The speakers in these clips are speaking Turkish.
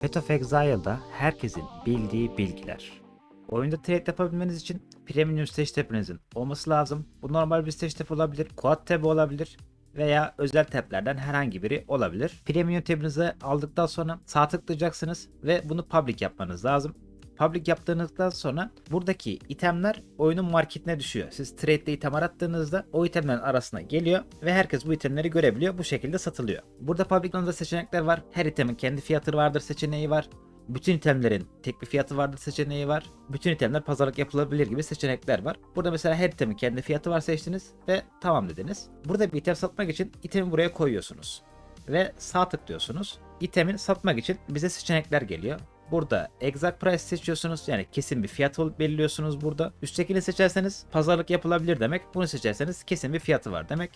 Path of Exile'da herkesin bildiği bilgiler. Oyunda trade yapabilmeniz için premium stage tab'inizin olması lazım. Bu normal bir stage tab olabilir, quad tab olabilir veya özel tablerden herhangi biri olabilir. Premium tabinizi aldıktan sonra sağ tıklayacaksınız ve bunu public yapmanız lazım. Public yaptığınızdan sonra buradaki itemler oyunun marketine düşüyor. Siz trade'de item arattığınızda o itemlerin arasına geliyor ve herkes bu itemleri görebiliyor. Bu şekilde satılıyor. Burada public seçenekler var. Her itemin kendi fiyatı vardır seçeneği var. Bütün itemlerin tek bir fiyatı vardır seçeneği var. Bütün itemler pazarlık yapılabilir gibi seçenekler var. Burada mesela her itemin kendi fiyatı var seçtiniz ve tamam dediniz. Burada bir item satmak için itemi buraya koyuyorsunuz. Ve sağ tıklıyorsunuz. İtemin satmak için bize seçenekler geliyor. Burada exact price seçiyorsunuz. Yani kesin bir fiyat belirliyorsunuz burada. Üsttekini seçerseniz pazarlık yapılabilir demek. Bunu seçerseniz kesin bir fiyatı var demek.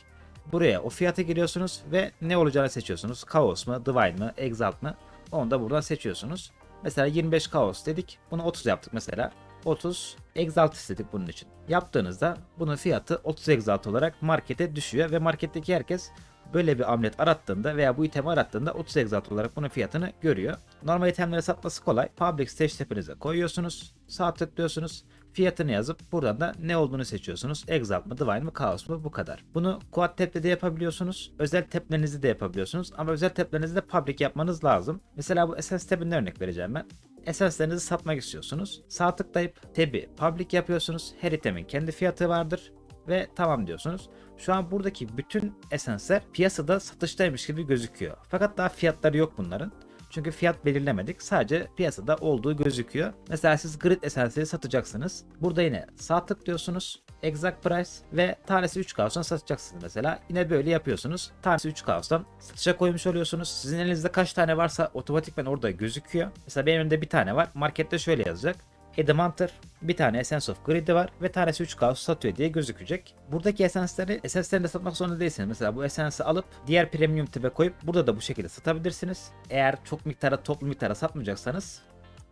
Buraya o fiyata giriyorsunuz ve ne olacağını seçiyorsunuz. Chaos mu, Divine mı, Exalt mı? Onu da buradan seçiyorsunuz. Mesela 25 Chaos dedik. Bunu 30 yaptık mesela. 30 Exalt istedik bunun için. Yaptığınızda bunun fiyatı 30 Exalt olarak markete düşüyor ve marketteki herkes böyle bir amlet arattığında veya bu itemi arattığında 30 Exalt olarak bunun fiyatını görüyor. Normal itemleri satması kolay. Public Stage tabinize koyuyorsunuz. Sağ tıklıyorsunuz. Fiyatını yazıp buradan da ne olduğunu seçiyorsunuz. Exalt mı, Divine mı, Chaos mu bu kadar. Bunu Quad tab'de de yapabiliyorsunuz. Özel tab'lerinizde de yapabiliyorsunuz. Ama özel tab'lerinizde de public yapmanız lazım. Mesela bu Essence tab'inden örnek vereceğim ben. Essence'lerinizi satmak istiyorsunuz. Sağ tıklayıp tab'i public yapıyorsunuz. Her itemin kendi fiyatı vardır ve tamam diyorsunuz. Şu an buradaki bütün esenser piyasada satıştaymış gibi gözüküyor. Fakat daha fiyatları yok bunların. Çünkü fiyat belirlemedik. Sadece piyasada olduğu gözüküyor. Mesela siz grid esensiyi satacaksınız. Burada yine sağ tıklıyorsunuz. Exact price ve tanesi 3 kaostan satacaksınız mesela. Yine böyle yapıyorsunuz. Tanesi 3 kaostan satışa koymuş oluyorsunuz. Sizin elinizde kaç tane varsa otomatikman orada gözüküyor. Mesela benim elimde bir tane var. Markette şöyle yazacak. Adam Hunter, bir tane Essence of Greed'i var ve tanesi 3 kaos satıyor diye gözükecek. Buradaki esence'leri esence'lerini de satmak zorunda değilsiniz. Mesela bu esence'i alıp diğer premium tipe koyup burada da bu şekilde satabilirsiniz. Eğer çok miktara toplu miktara satmayacaksanız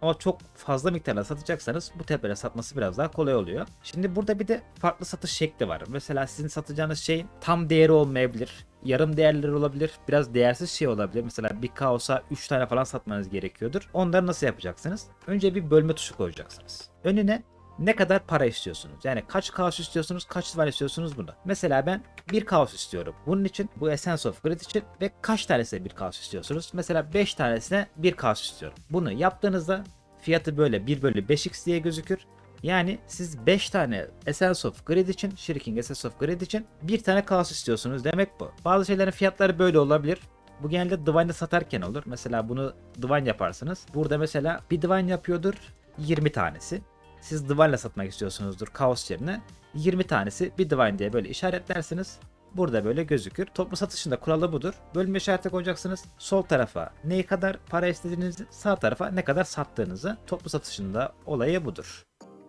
ama çok fazla miktarda satacaksanız bu tepelere satması biraz daha kolay oluyor. Şimdi burada bir de farklı satış şekli var. Mesela sizin satacağınız şeyin tam değeri olmayabilir. Yarım değerleri olabilir. Biraz değersiz şey olabilir. Mesela bir kaosa 3 tane falan satmanız gerekiyordur. Onları nasıl yapacaksınız? Önce bir bölme tuşu koyacaksınız. Önüne ne kadar para istiyorsunuz? Yani kaç kaos istiyorsunuz, kaç var istiyorsunuz bunda. Mesela ben bir kaos istiyorum. Bunun için bu Essence of Grid için ve kaç tanesine bir kaos istiyorsunuz? Mesela 5 tanesine bir kaos istiyorum. Bunu yaptığınızda fiyatı böyle 1 bölü 5x diye gözükür. Yani siz 5 tane Essence of Grid için, Shrinking Essence of Grid için bir tane kaos istiyorsunuz demek bu. Bazı şeylerin fiyatları böyle olabilir. Bu genelde Divine'da satarken olur. Mesela bunu Divine yaparsınız. Burada mesela bir Divine yapıyordur 20 tanesi. Siz Divine'la satmak istiyorsunuzdur Chaos yerine. 20 tanesi bir Divine diye böyle işaretlersiniz. Burada böyle gözükür. Toplu satışında kuralı budur. Bölme işareti koyacaksınız. Sol tarafa ne kadar para istediğinizi, sağ tarafa ne kadar sattığınızı. Toplu satışında olayı budur.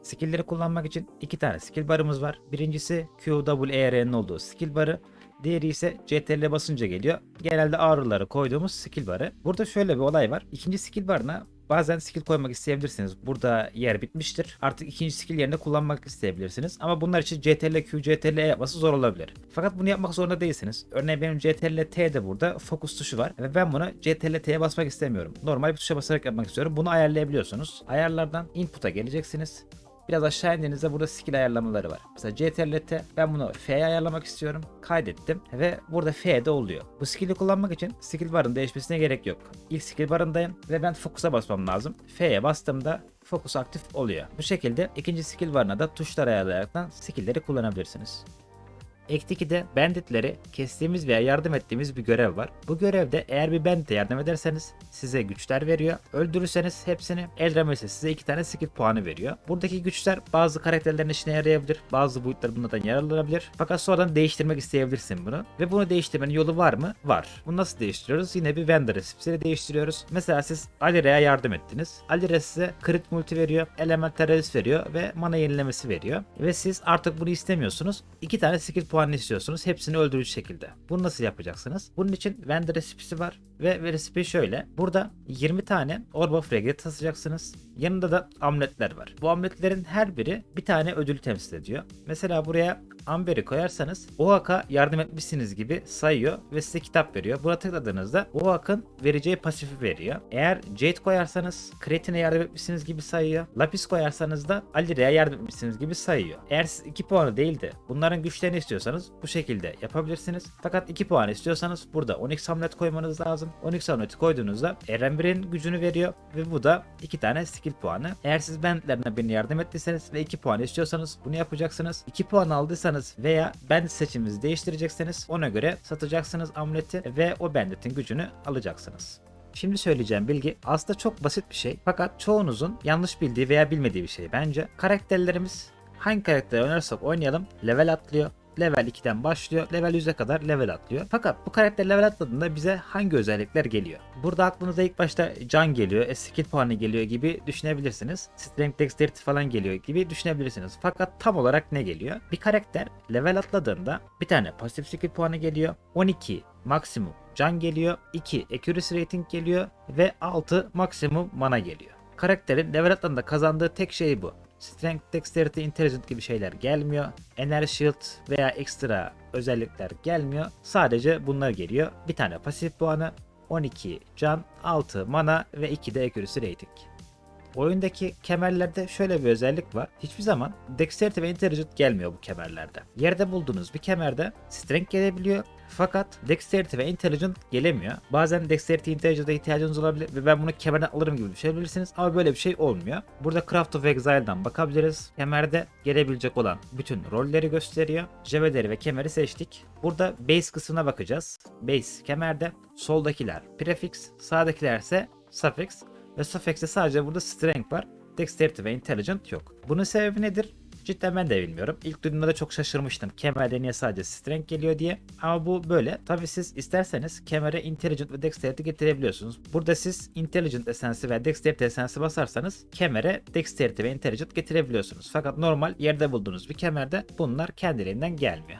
Skill'leri kullanmak için iki tane skill barımız var. Birincisi QWER'nin olduğu skill barı. Diğeri ise CTRL basınca geliyor. Genelde ağrıları koyduğumuz skill barı. Burada şöyle bir olay var. İkinci skill barına bazen skill koymak isteyebilirsiniz. Burada yer bitmiştir. Artık ikinci skill yerine kullanmak isteyebilirsiniz. Ama bunlar için CTRL Q, CTRL E yapması zor olabilir. Fakat bunu yapmak zorunda değilsiniz. Örneğin benim CTRL T de burada fokus tuşu var. Ve ben bunu CTRL T'ye basmak istemiyorum. Normal bir tuşa basarak yapmak istiyorum. Bunu ayarlayabiliyorsunuz. Ayarlardan input'a geleceksiniz. Biraz aşağı indiğinizde burada skill ayarlamaları var. Mesela CTRL T ben bunu F'ye ayarlamak istiyorum. Kaydettim ve burada F'de oluyor. Bu skill'i kullanmak için skill barın değişmesine gerek yok. İlk skill barındayım ve ben fokus'a basmam lazım. F'ye bastığımda fokus aktif oluyor. Bu şekilde ikinci skill barına da tuşlar ayarlayaraktan skill'leri kullanabilirsiniz. Ekti 2'de banditleri kestiğimiz veya yardım ettiğimiz bir görev var. Bu görevde eğer bir bandite yardım ederseniz size güçler veriyor. Öldürürseniz hepsini Eldrama ise size 2 tane skill puanı veriyor. Buradaki güçler bazı karakterlerin işine yarayabilir. Bazı boyutlar bunlardan yararlanabilir. Fakat sonradan değiştirmek isteyebilirsin bunu. Ve bunu değiştirmenin yolu var mı? Var. Bunu nasıl değiştiriyoruz? Yine bir vendor resipsiyle değiştiriyoruz. Mesela siz Alire'ye yardım ettiniz. Alire size crit multi veriyor. Elemental resist veriyor ve mana yenilemesi veriyor. Ve siz artık bunu istemiyorsunuz. 2 tane skill puanı istiyorsunuz. Hepsini öldürücü şekilde. Bunu nasıl yapacaksınız? Bunun için vendor resipisi var. Ve resipi şöyle. Burada 20 tane Orb of Regret taşıyacaksınız. Yanında da amletler var. Bu amletlerin her biri bir tane ödül temsil ediyor. Mesela buraya amberi koyarsanız o haka yardım etmişsiniz gibi sayıyor ve size kitap veriyor. Buna tıkladığınızda o hakın vereceği pasifi veriyor. Eğer Jade koyarsanız Kretin'e yardım etmişsiniz gibi sayıyor. Lapis koyarsanız da Alire'ye yardım etmişsiniz gibi sayıyor. Eğer siz 2 puanı değil de bunların güçlerini istiyorsanız bu şekilde yapabilirsiniz. Fakat 2 puan istiyorsanız burada Onyx Hamlet koymanız lazım. Onyx Hamlet'i koyduğunuzda Erenbir'in gücünü veriyor ve bu da 2 tane skill puanı. Eğer siz bandlerine birine yardım ettiyseniz ve 2 puan istiyorsanız bunu yapacaksınız. 2 puan aldıysanız veya band seçiminizi değiştirecekseniz ona göre satacaksınız amuleti ve o bandetin gücünü alacaksınız. Şimdi söyleyeceğim bilgi aslında çok basit bir şey fakat çoğunuzun yanlış bildiği veya bilmediği bir şey bence. Karakterlerimiz hangi karakteri oynarsak oynayalım level atlıyor. Level 2'den başlıyor. Level 100'e kadar level atlıyor. Fakat bu karakter level atladığında bize hangi özellikler geliyor? Burada aklınıza ilk başta can geliyor, e, skill puanı geliyor gibi düşünebilirsiniz. Strength Dexterity falan geliyor gibi düşünebilirsiniz. Fakat tam olarak ne geliyor? Bir karakter level atladığında bir tane pasif skill puanı geliyor. 12 maksimum can geliyor. 2 accuracy rating geliyor ve 6 maksimum mana geliyor. Karakterin level atladığında kazandığı tek şey bu. Strength, Dexterity, Intelligent gibi şeyler gelmiyor. Energy Shield veya ekstra özellikler gelmiyor. Sadece bunlar geliyor. Bir tane pasif puanı, 12 can, 6 mana ve 2 de accuracy rating. Oyundaki kemerlerde şöyle bir özellik var. Hiçbir zaman Dexterity ve Intelligent gelmiyor bu kemerlerde. Yerde bulduğunuz bir kemerde Strength gelebiliyor. Fakat Dexterity ve Intelligent gelemiyor. Bazen Dexterity Intelligent'a ihtiyacınız olabilir ve ben bunu kemerden alırım gibi düşünebilirsiniz ama böyle bir şey olmuyor. Burada Craft of Exile'dan bakabiliriz. Kemerde gelebilecek olan bütün rolleri gösteriyor. Jevederi ve kemeri seçtik. Burada base kısmına bakacağız. Base kemerde soldakiler prefix, sağdakiler ise suffix ve suffix'te sadece burada strength var. Dexterity ve intelligent yok. Bunun sebebi nedir? Cidden ben de bilmiyorum. İlk duyduğumda da çok şaşırmıştım. Kemerde niye sadece strength geliyor diye. Ama bu böyle. Tabi siz isterseniz kemere intelligent ve dexterity getirebiliyorsunuz. Burada siz intelligent esensi ve dexterity esensi basarsanız kemere dexterity ve intelligent getirebiliyorsunuz. Fakat normal yerde bulduğunuz bir kemerde bunlar kendiliğinden gelmiyor.